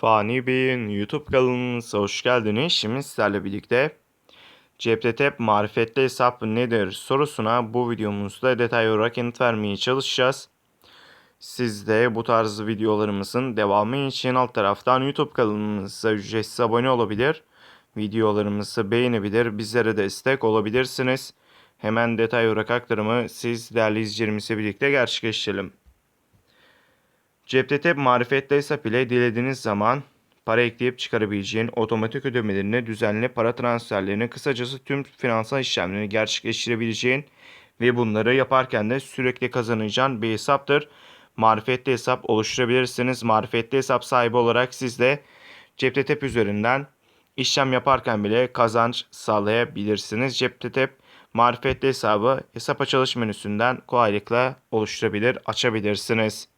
Fani Bey'in YouTube kanalımıza hoş geldiniz. Şimdi sizlerle birlikte Cepte marifetli hesap nedir sorusuna bu videomuzda detaylı olarak yanıt vermeye çalışacağız. Siz de bu tarz videolarımızın devamı için alt taraftan YouTube kanalımıza ücretsiz abone olabilir. Videolarımızı beğenebilir, bizlere destek olabilirsiniz. Hemen detay olarak aktarımı siz değerli izleyicilerimizle birlikte gerçekleştirelim. Cepte marifetli hesap ile dilediğiniz zaman para ekleyip çıkarabileceğin otomatik ödemelerini, düzenli para transferlerini, kısacası tüm finansal işlemlerini gerçekleştirebileceğin ve bunları yaparken de sürekli kazanacağın bir hesaptır. Marifetli hesap oluşturabilirsiniz. Marifetli hesap sahibi olarak siz de Cepte üzerinden işlem yaparken bile kazanç sağlayabilirsiniz. Cepte marifetli hesabı hesap açılış menüsünden kolaylıkla oluşturabilir, açabilirsiniz.